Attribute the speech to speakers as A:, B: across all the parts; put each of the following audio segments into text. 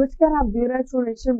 A: નમસ્કાર આપ જોઈ રહ્યા છો નેશન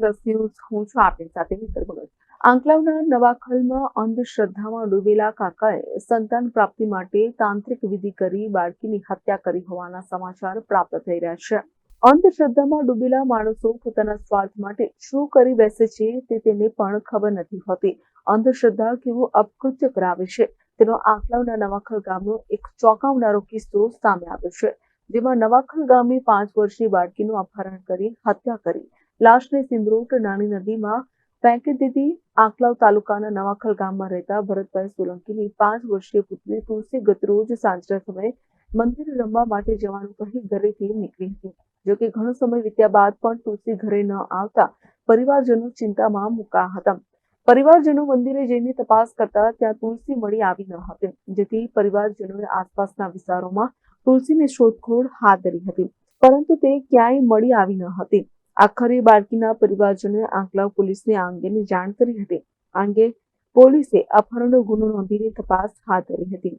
A: હું છું આપની સાથે મિત્ર ભગત આંકલાવના નવાખલમાં અંધશ્રદ્ધામાં ડૂબેલા કાકાએ સંતાન પ્રાપ્તિ માટે તાંત્રિક વિધિ કરી બાળકીની હત્યા કરી હોવાના સમાચાર પ્રાપ્ત થઈ રહ્યા છે. અંધશ્રદ્ધામાં ડૂબેલા માણસો પોતાના સ્વાર્થ માટે શું કરી બેસે છે તે તેને પણ ખબર નથી હોતી. અંધશ્રદ્ધા કેવું અપકૃત્ય કરાવે છે. તેનો આંકલાવના નવાખલ ગામનો એક ચોંકાવનારો કિસ્સો સામે આવ્યો છે. જેમાં નવાખલ ગામની પાંચ વર્ષની બાળકીનું અપહરણ કરી હત્યા કરી. લાશને સિંદરોટ નાની નદીમાં ફેંકી દીધી. આંકલાવ તાલુકાના નવાખલ ગામમાં રહેતા ભરતભાઈ સોલંકીની પાંચ વર્ષીય પુત્રી તુલસી ગતરોજ સાંજના સમયે મંદિર રમવા માટે જવાનું કહી ઘરેથી નીકળી હતી. જોકે ઘણો સમય વીત્યા બાદ પણ તુલસી ઘરે ન આવતા પરિવારજનો ચિંતામાં મુકા હતા. પરિવારજનો મંદિરે જઈને તપાસ કરતા ત્યાં તુલસી મળી આવી ન હતી. જેથી પરિવારજનોએ આસપાસના વિસ્તારોમાં તુલસીની શોધખોળ હાથ ધરી હતી. પરંતુ તે ક્યાંય મળી આવી ન હતી. આખરે બાળકીના પરિવારજનોએ આંકલાવ પોલીસને આ અંગેની જાણ કરી હતી. આ અંગે પોલીસે અપહરણનો ગુનો નોંધીને તપાસ હાથ ધરી હતી.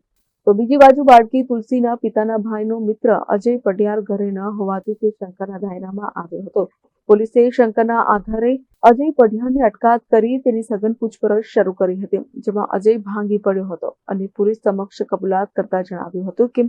A: તો બીજી બાજુ બાળકી તુલસીના પિતાના ભાઈનો મિત્ર અજય પટિયાર ઘરે ન હોવાથી તે શંકરના દાયરામાં આવ્યો હતો. પોલીસે શંકરના આધારે અજય પઢિયાની અટકાયત કરી તેની સઘન પૂછપરછ શરૂ કરી હતી, જેમાં અજય ભાંગી પડ્યો હતો અને પોલીસ સમક્ષ કબૂલાત કરતા જણાવ્યું હતું કે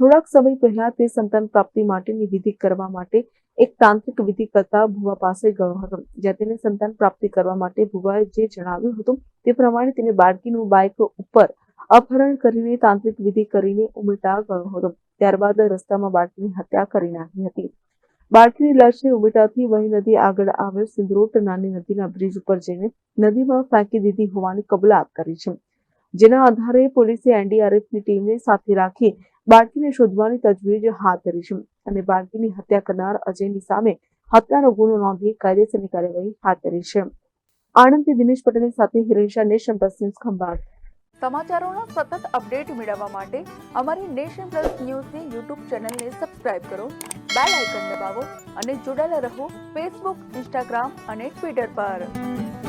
A: થોડાક સમય પહેલા તે સંતાન પ્રાપ્તિ માટેની વિધિ કરવા માટે એક તાંત્રિક વિધિ કરતા ભુવા પાસે ગયો હતો. જ્યાં તેને સંતાન પ્રાપ્તિ કરવા માટે ભુવાએ જે જણાવ્યું હતું તે પ્રમાણે તેને બાળકીનું બાઇક ઉપર અપહરણ કરીને તાંત્રિક વિધિ કરીને ઉમેટા ગયો હતો. ત્યારબાદ રસ્તામાં બાળકીની હત્યા કરી નાખી હતી. બાળકીની લાશને ઉમેટાથી વહી નદી આગળ આવેલ સિંદરોટ નાની નદીના બ્રિજ ઉપર જઈને નદીમાં ફેંકી દીધી હોવાની કબૂલાત કરી છે. જેના આધારે પોલીસે એનડીઆરએફની ટીમને સાથે રાખી બાળકીને શોધવાની તજવીજ હાથ ધરી છે અને બાળકીની હત્યા કરનાર અજયની સામે હત્યાનો ગુનો નોંધી કાયદેસરની કાર્યવાહી હાથ ધરી છે. આણંદથી દિનેશ પટેલની સાથે હિરેશા નેશન પ્લસ ન્યૂઝ ખંભાત
B: સમાચારોનો સતત અપડેટ મેળવવા માટે અમારી નેશન પ્લસ ન્યૂઝની યુટ્યુબ ચેનલને સબસ્ક્રાઇબ કરો, બેલ આઇકન દબાવો અને જોડાયેલા રહો ફેસબુક, ઇન્સ્ટાગ્રામ અને ટ્વિટર પર.